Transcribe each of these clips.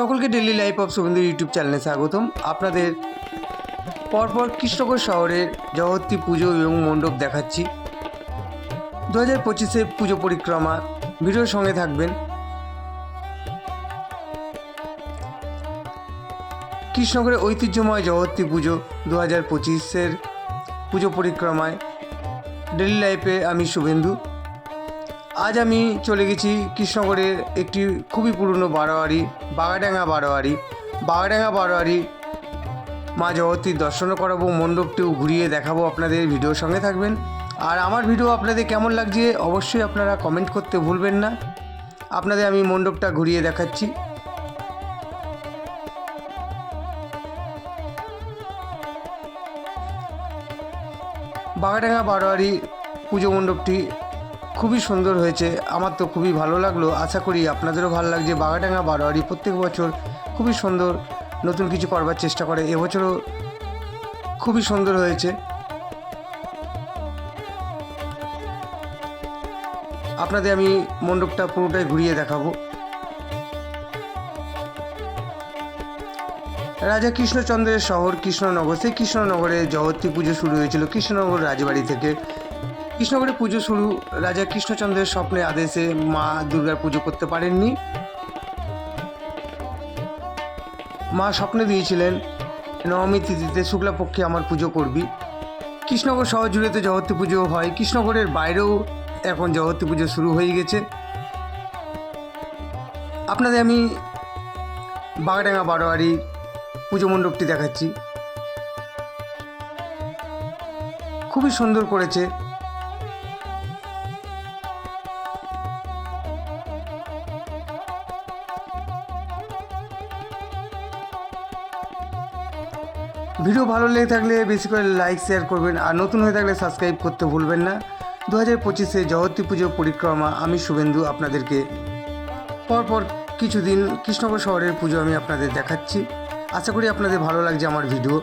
সকলকে daily life of Shuvendu YouTube চ্যানেলে স্বাগতম। আপনাদের পরপর কৃষ্ণগড় শহরের জগত্রী পুজো এবং মণ্ডপ দেখাচ্ছি। দু হাজার পঁচিশে পুজো পরিক্রমা, ভিডিওর সঙ্গে থাকবেন। কৃষ্ণগড়ের ঐতিহ্যময় জগত্রী পুজো দু হাজার পঁচিশের পুজো পরিক্রমায়। ডেলি লাইফে আমি শুভেন্দু। আজ আমি চলে গেছি কৃষ্ণগড়ের একটি খুবই পুরনো বারোয়ারি, বাগাডাঙ্গা বারোয়ারি। বাগাডাঙ্গা বারোয়ারি মা জগতীর দর্শনও করাবো, মণ্ডপটিও ঘুরিয়ে দেখাবো আপনাদের, ভিডিওর সঙ্গে থাকবেন। আর আমার ভিডিও আপনাদের কেমন লাগছে অবশ্যই আপনারা কমেন্ট করতে ভুলবেন না। আপনাদের আমি মণ্ডপটা ঘুরিয়ে দেখাচ্ছি। বাগাডাঙ্গা বারোয়ারি পুজো মণ্ডপটি খুবই সুন্দর হয়েছে। আমার তো খুবই ভালো লাগল। আশা করি আপনাদেরও ভালো লাগছে। বাগাডাঙ্গা, বারোয়ারি প্রত্যেক বছর খুবই সুন্দর নতুন কিছু করবার চেষ্টা করে। এবছরও খুবই সুন্দর হয়েছে। আপনাদের আমি মণ্ডপটা পুরোটাই ঘুরিয়ে দেখাবো। রাজা কৃষ্ণচন্দ্রের শহর কৃষ্ণনগর। সেই কৃষ্ণনগরে জগত্রী পুজো শুরু হয়েছিল কৃষ্ণনগর রাজবাড়ি থেকে। কৃষ্ণনগরে পুজো শুরু, রাজা কৃষ্ণচন্দ্রের স্বপ্নে আদেশে মা দুর্গার পুজো করতে পারেননি। মা স্বপ্নে দিয়েছিলেন, নবমী তিথিতে শুক্লাপক্ষে আমার পুজো করবি। কৃষ্ণনগর শহর জুড়ে তো জগত্রী পুজো হয় কৃষ্ণনগরের বাইরেও এখন জগত্রী পুজো শুরু হয়ে গেছে। আপনাদের আমি বাগডাঙ্গা বারোয়ারি পুজো মণ্ডপটি দেখাচ্ছি। খুবই সুন্দর করেছে। ভিডিও ভালো লেগে থাকলে বেশি করে লাইক শেয়ার করবেন। আর নতুন হয়ে থাকলে সাবস্ক্রাইব করতে ভুলবেন না। দু হাজার পঁচিশে জগতী পুজো পরিক্রমা, আমি শুভেন্দু আপনাদেরকে পরপর কিছুদিন কৃষ্ণনগর শহরের পুজো আমি আপনাদের দেখাচ্ছি। আশা করি আপনাদের ভালো লাগছে আমার ভিডিও।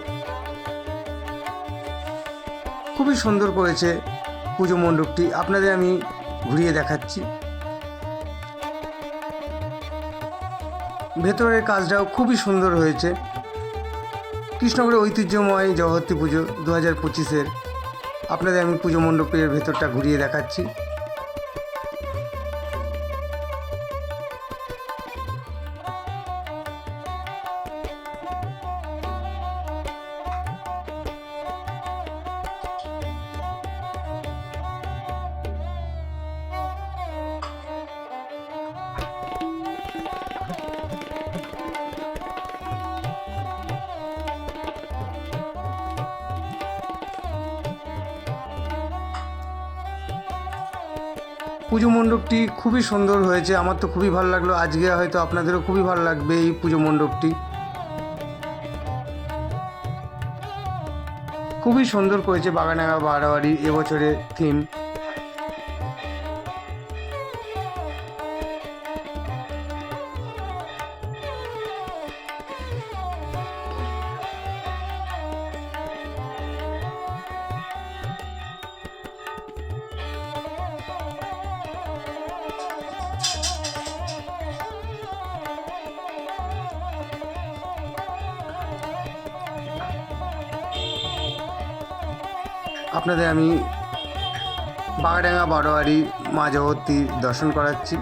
খুবই সুন্দর করেছে পুজো মণ্ডপটি। আপনাদের আমি ঘুরিয়ে দেখাচ্ছি। ভেতরের কাজটাও খুবই সুন্দর হয়েছে। কৃষ্ণগড়ের ঐতিহ্যময় জগত্রী পুজো দু হাজার পঁচিশের। আপনাদের আমি পুজো মণ্ডপের ভেতরটা ঘুরিয়ে দেখাচ্ছি। পুজো মণ্ডপটি খুবই সুন্দর হয়েছে। আমার তো খুবই ভালো লাগল। আজকে হয়তো আপনাদেরও খুবই ভালো লাগবে এই পুজো মণ্ডপটি। খুবই সুন্দর করেছে বাগানাগা বাড়াবাড়ি। এবছরের থিম আপনাদের আমি বাগাডাঙ্গা বারোয়ারি মা দর্শন করাচ্ছি।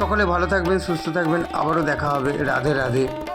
সকলে ভালো থাকবেন, সুস্থ থাকবেন। আবারও দেখা হবে। রাধে রাধে।